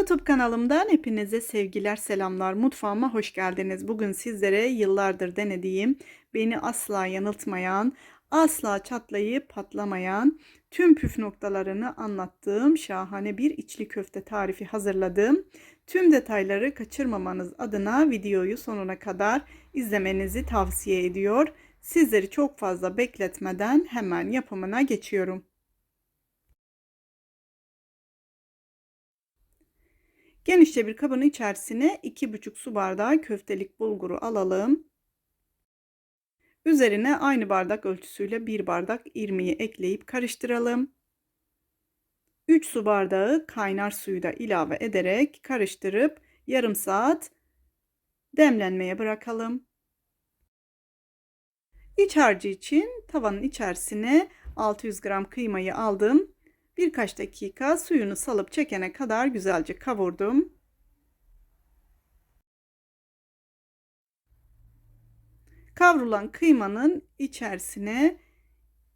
YouTube kanalımdan hepinize sevgiler, selamlar. Mutfağıma hoş geldiniz. Bugün sizlere yıllardır denediğim, beni asla yanıltmayan, asla çatlayıp patlamayan, tüm püf noktalarını anlattığım şahane bir içli köfte tarifi hazırladım. Tüm detayları kaçırmamanız adına videoyu sonuna kadar izlemenizi tavsiye ediyor. Sizleri çok fazla bekletmeden hemen yapımına geçiyorum. Genişçe bir kabın içerisine 2,5 su bardağı köftelik bulguru alalım. Üzerine aynı bardak ölçüsüyle 1 bardak irmiği ekleyip karıştıralım. 3 su bardağı kaynar suyu da ilave ederek karıştırıp yarım saat demlenmeye bırakalım. İç harcı için tavanın içerisine 600 gram kıymayı aldım. Birkaç dakika suyunu salıp çekene kadar güzelce kavurdum. Kavrulan kıymanın içerisine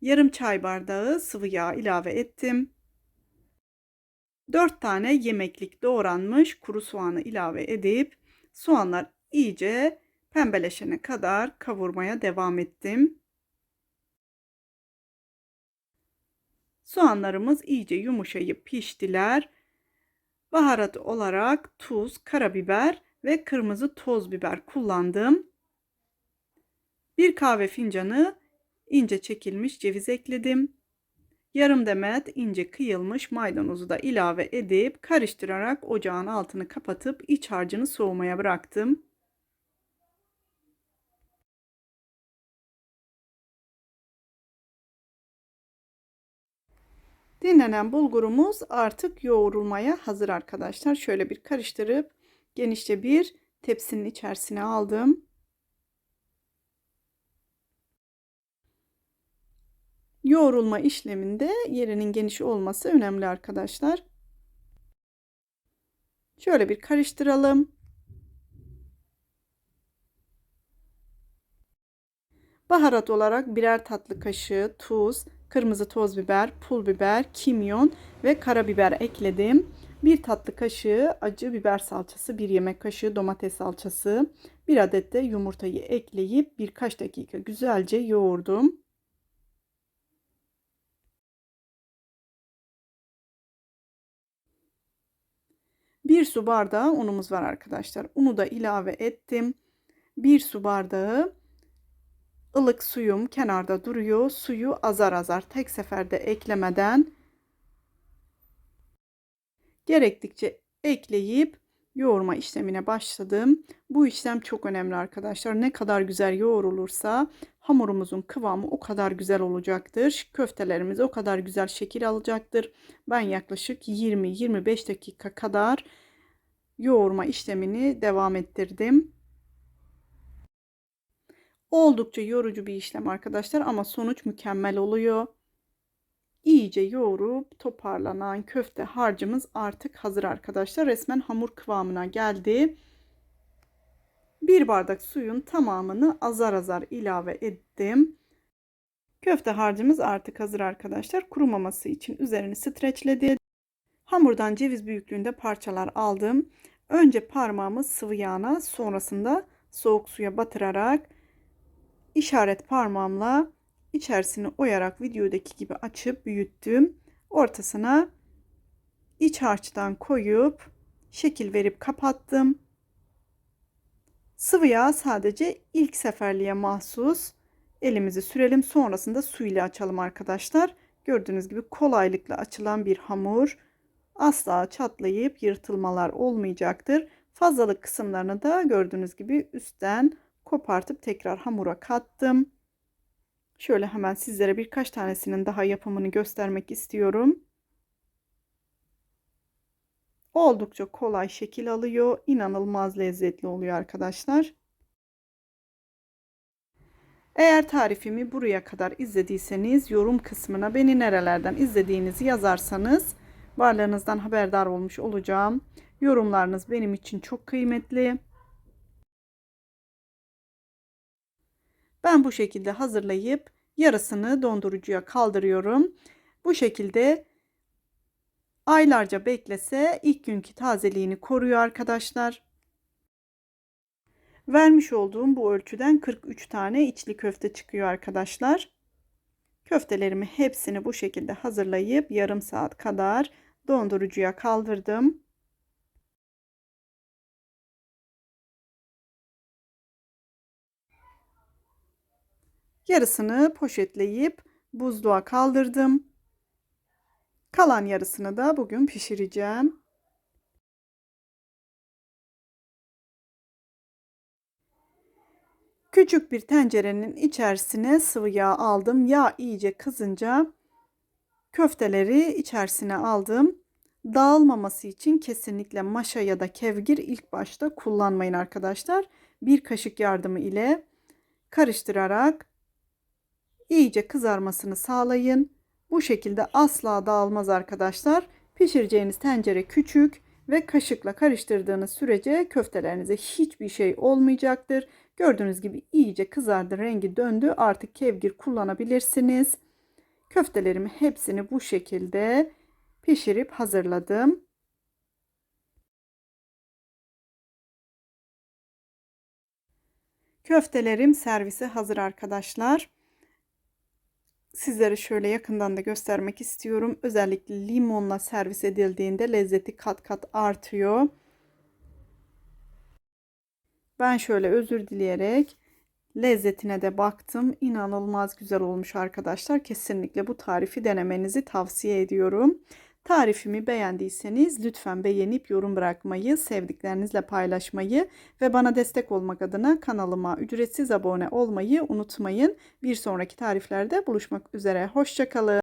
yarım çay bardağı sıvı yağ ilave ettim. 4 tane yemeklik doğranmış kuru soğanı ilave edip soğanlar iyice pembeleşene kadar kavurmaya devam ettim. Soğanlarımız iyice yumuşayıp piştiler. Baharat olarak tuz, karabiber ve kırmızı toz biber kullandım. Bir kahve fincanı ince çekilmiş ceviz ekledim. Yarım demet ince kıyılmış maydanozu da ilave edip karıştırarak ocağın altını kapatıp iç harcını soğumaya bıraktım. Dinlenen bulgurumuz artık yoğrulmaya hazır arkadaşlar. Şöyle bir karıştırıp genişçe bir tepsinin içerisine aldım. Yoğrulma işleminde yerinin geniş olması önemli arkadaşlar. Şöyle bir karıştıralım. Baharat olarak birer tatlı kaşığı tuz, kırmızı toz biber, pul biber, kimyon ve karabiber ekledim. Bir tatlı kaşığı acı biber salçası, bir yemek kaşığı domates salçası, bir adet de yumurtayı ekleyip birkaç dakika güzelce yoğurdum. Bir su bardağı unumuz var arkadaşlar. Unu da ilave ettim. Bir su bardağı ılık suyum kenarda duruyor. Suyu azar azar tek seferde eklemeden gerektikçe ekleyip yoğurma işlemine başladım. Bu işlem çok önemli arkadaşlar. Ne kadar güzel yoğrulursa hamurumuzun kıvamı o kadar güzel olacaktır. Köftelerimiz o kadar güzel şekil alacaktır. Ben yaklaşık 20-25 dakika kadar yoğurma işlemini devam ettirdim. Oldukça yorucu bir işlem arkadaşlar ama sonuç mükemmel oluyor. İyice yoğurup toparlanan köfte harcımız artık hazır arkadaşlar. Resmen hamur kıvamına geldi. Bir bardak suyun tamamını azar azar ilave ettim. Köfte harcımız artık hazır arkadaşlar. Kurumaması için üzerini streçledi. Hamurdan ceviz büyüklüğünde parçalar aldım. Önce parmağımı sıvı yağına sonrasında soğuk suya batırarak işaret parmağımla içerisini oyarak videodaki gibi açıp büyüttüm. Ortasına iç harçtan koyup şekil verip kapattım. Sıvı yağ sadece ilk seferliğe mahsus. Elimizi sürelim sonrasında su ile açalım arkadaşlar. Gördüğünüz gibi kolaylıkla açılan bir hamur. Asla çatlayıp yırtılmalar olmayacaktır. Fazlalık kısımlarını da gördüğünüz gibi üstten kopartıp tekrar hamura kattım. Şöyle hemen sizlere birkaç tanesinin daha yapımını göstermek istiyorum. Oldukça kolay şekil alıyor. İnanılmaz lezzetli oluyor arkadaşlar. Eğer tarifimi buraya kadar izlediyseniz yorum kısmına beni nerelerden izlediğinizi yazarsanız varlığınızdan haberdar olmuş olacağım. Yorumlarınız benim için çok kıymetli. Ben bu şekilde hazırlayıp yarısını dondurucuya kaldırıyorum. Bu şekilde Aylarca beklese ilk günkü tazeliğini koruyor arkadaşlar. Vermiş olduğum bu ölçüden 43 tane içli köfte çıkıyor arkadaşlar. Köftelerimi hepsini bu şekilde hazırlayıp yarım saat kadar dondurucuya kaldırdım. Yarısını poşetleyip buzluğa kaldırdım. Kalan yarısını da bugün pişireceğim. Küçük bir tencerenin içerisine sıvı yağ aldım. Yağ iyice kızınca köfteleri içerisine aldım. Dağılmaması için kesinlikle maşa ya da kevgir ilk başta kullanmayın arkadaşlar. Bir kaşık yardımı ile karıştırarak iyice kızarmasını sağlayın. Bu şekilde asla dağılmaz arkadaşlar. Pişireceğiniz tencere küçük ve kaşıkla karıştırdığınız sürece köftelerinize hiçbir şey olmayacaktır. Gördüğünüz gibi iyice kızardı, rengi döndü. Artık kevgir kullanabilirsiniz. Köftelerimi hepsini bu şekilde pişirip hazırladım. Köftelerim servise hazır arkadaşlar. Sizlere şöyle yakından da göstermek istiyorum. Özellikle limonla servis edildiğinde lezzeti kat kat artıyor. Ben şöyle özür dileyerek lezzetine de baktım. İnanılmaz güzel olmuş arkadaşlar. Kesinlikle bu tarifi denemenizi tavsiye ediyorum. Tarifimi beğendiyseniz lütfen beğenip yorum bırakmayı, sevdiklerinizle paylaşmayı ve bana destek olmak adına kanalıma ücretsiz abone olmayı unutmayın. Bir sonraki tariflerde buluşmak üzere. Hoşçakalın.